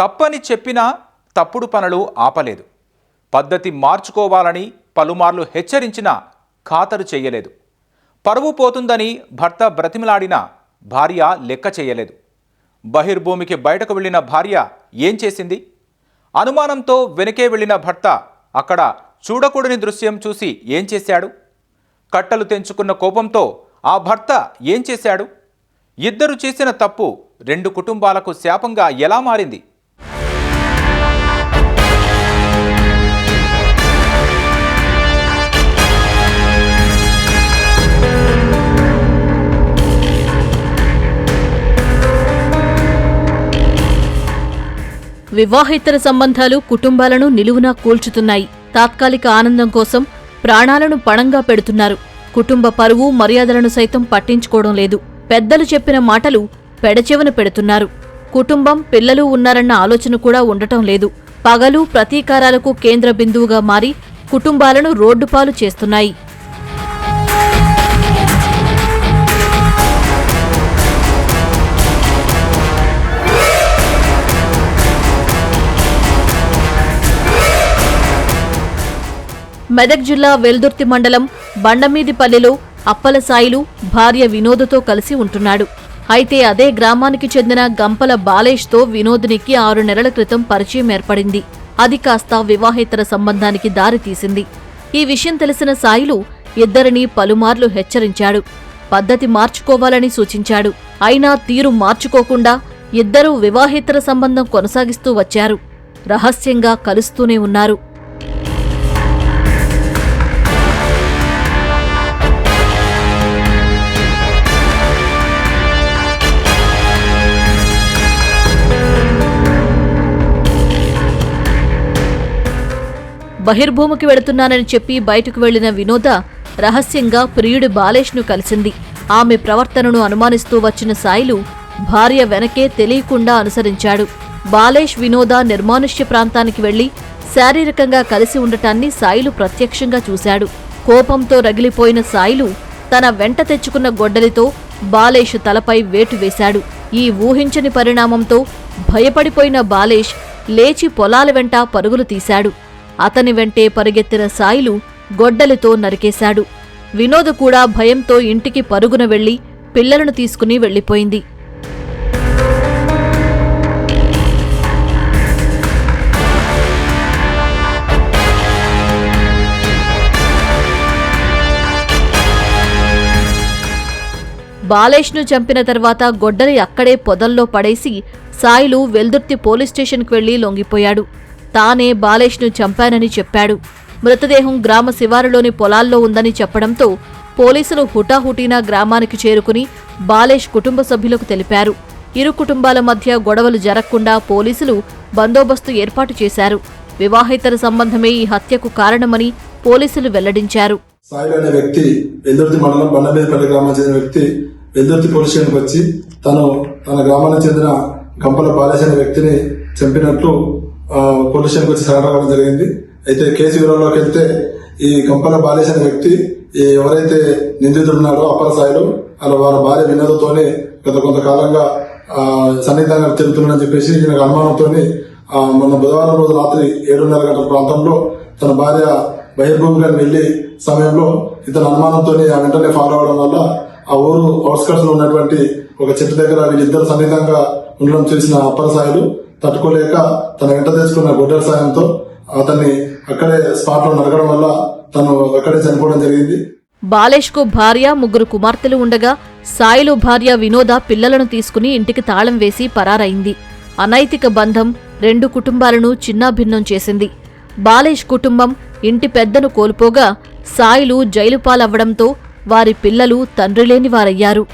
తప్పని చెప్పినా తప్పుడు పనులు ఆపలేదు. పద్ధతి మార్చుకోవాలని పలుమార్లు హెచ్చరించినా ఖాతరు చేయలేదు. పరువు పోతుందని భర్త బ్రతిమలాడినా భార్య లెక్క చేయలేదు. బహిర్భూమికి బయటకు వెళ్ళిన భార్య ఏం చేసింది? అనుమానంతో వెనకే వెళ్ళిన భర్త అక్కడ చూడకూడని దృశ్యం చూసి ఏం చేశాడు? కట్టలు తెంచుకున్న కోపంతో ఆ భర్త ఏం చేశాడు? ఇద్దరు చేసిన తప్పు రెండు కుటుంబాలకు శాపంగా ఎలా మారింది? వివాహేతర సంబంధాలు కుటుంబాలను నిలువునా కూల్చుతున్నాయి. తాత్కాలిక ఆనందం కోసం ప్రాణాలను పణంగా పెడుతున్నారు. కుటుంబ పరువు మర్యాదలను సైతం పట్టించుకోవడం లేదు. పెద్దలు చెప్పిన మాటలు పెడచెవన పెడుతున్నారు. కుటుంబం పిల్లలు ఉన్నారన్న ఆలోచన కూడా ఉండటం లేదు. పగలు ప్రతీకారాలకు కేంద్ర బిందువుగా మారి కుటుంబాలను రోడ్డుపాలు చేస్తున్నాయి. మెదక్ జిల్లా వెల్దుర్తి మండలం బండమీదిపల్లిలో అప్పల సాయిలు భార్య వినోద్తో కలిసి ఉంటున్నాడు. అయితే అదే గ్రామానికి చెందిన గంపల బాలేష్తో వినోద్నికి ఆరు నెలల క్రితం పరిచయం ఏర్పడింది. అది కాస్త వివాహేతర సంబంధానికి దారితీసింది ఈ విషయం తెలిసిన సాయిలు ఇద్దరినీ పలుమార్లు హెచ్చరించాడు. పద్ధతి మార్చుకోవాలని సూచించాడు. అయినా తీరు మార్చుకోకుండా ఇద్దరూ వివాహేతర సంబంధం కొనసాగిస్తూ వచ్చారు. రహస్యంగా కలుస్తూనే ఉన్నారు. బహిర్భూమికి వెళుతున్నానని చెప్పి బయటకు వెళ్ళిన వినోద రహస్యంగా ప్రియుడి బాలేష్ను కలిసింది. ఆమె ప్రవర్తనను అనుమానిస్తూ వచ్చిన సాయిలు భార్య వెనకే తెలియకుండా అనుసరించాడు. బాలేష్ వినోద నిర్మానుష్య ప్రాంతానికి వెళ్ళి శారీరకంగా కలిసి ఉండటాన్ని సాయిలు ప్రత్యక్షంగా చూశాడు. కోపంతో రగిలిపోయిన సాయిలు తన వెంట తెచ్చుకున్న గొడ్డలితో బాలేష్ తలపై వేటు వేశాడు. ఈ ఊహించని పరిణామంతో భయపడిపోయిన బాలేష్ లేచి పొలాల వెంట పరుగులు తీశాడు. అతని వెంటే పరిగెత్తిన సాయిలు గొడ్డలితో నరికేశాడు. వినోద్ కూడా భయంతో ఇంటికి పరుగున వెళ్ళి పిల్లలను తీసుకుని వెళ్ళిపోయింది బాలేష్ను చంపిన తర్వాత గొడ్డలి అక్కడే పొదల్లో పడేసి సాయిలు వెల్దుర్తి పోలీస్ స్టేషన్కు వెళ్ళి లొంగిపోయాడు. తానే బాలేష్ను చంపానని చెప్పాడు. మృతదేహం గ్రామ శివారులోని పొలాల్లో ఉందని చెప్పడంతో పోలీసులు హుటాహుటీనా గ్రామానికి చేరుకుని బాలేష్ కుటుంబ సభ్యులకు తెలిపారు. ఇరు కుటుంబాల మధ్య గొడవలు జరగకుండా పోలీసులు బందోబస్తు ఏర్పాటు చేశారు. వివాహేతర సంబంధమే ఈ హత్యకు కారణమని పోలీసులు వెల్లడించారు. సాయిల్ అనే వ్యక్తి వెల్దుర్తి మండలం బండమీదపల్లి గ్రామం చెందిన వ్యక్తి వెల్దుర్తి పోలీస్ స్టేషన్కి వచ్చి తను తన గ్రామానికి చెందిన గంపల బాలేష్ అనే వ్యక్తిని చంపినట్లు పోలీస్ వచ్చి సరెండర్ జరిగింది. అయితే కేసు వివరంలోకి వెళ్తే ఈ గంపల బాలేసిన వ్యక్తి ఈ ఎవరైతే నిందితుడున్నారో అప్పల సాయుడు అలా వాళ్ళ భార్య వినోదతోనే గత కొంతకాలంగా ఆ, సన్నిహితంగా చెప్పేసి ఈయనకు అనుమానంతోని మొన్న బుధవారం రోజు రాత్రి ఏడున్నర గంటల ప్రాంతంలో తన భార్య బహిర్భూమిగా వెళ్ళి సమయంలో ఇతను అనుమానంతో ఆ వెంటనే ఫాలో అవడం వల్ల ఆ ఊరు అవుట్స్కట్స్లో ఉన్నటువంటి ఒక చెట్టు దగ్గర వీళ్ళిద్దరు సన్నిహితంగా ఉండడం చూసిన అప్పల సాయిలు తట్టుకోలేక తన వెంట తెచ్చుకున్న గొడ్డల సాయంతో అతన్ని అక్కడే స్పాట్లో నరకడం వల్ల తను అక్కడే చనిపోవడం జరిగింది. బాలేష్కు భార్య ముగ్గురు కుమార్తెలు ఉండగా సాయిలు భార్య వినోద పిల్లలను తీసుకుని ఇంటికి తాళం వేసి పరారైంది. అనైతిక బంధం రెండు కుటుంబాలను చిన్నాభిన్నం చేసింది. బాలేష్ కుటుంబం ఇంటి పెద్దను కోల్పోగా సాయిలు జైలు పాలవ్వడంతో వారి పిల్లలు తండ్రిలేని వారయ్యారు.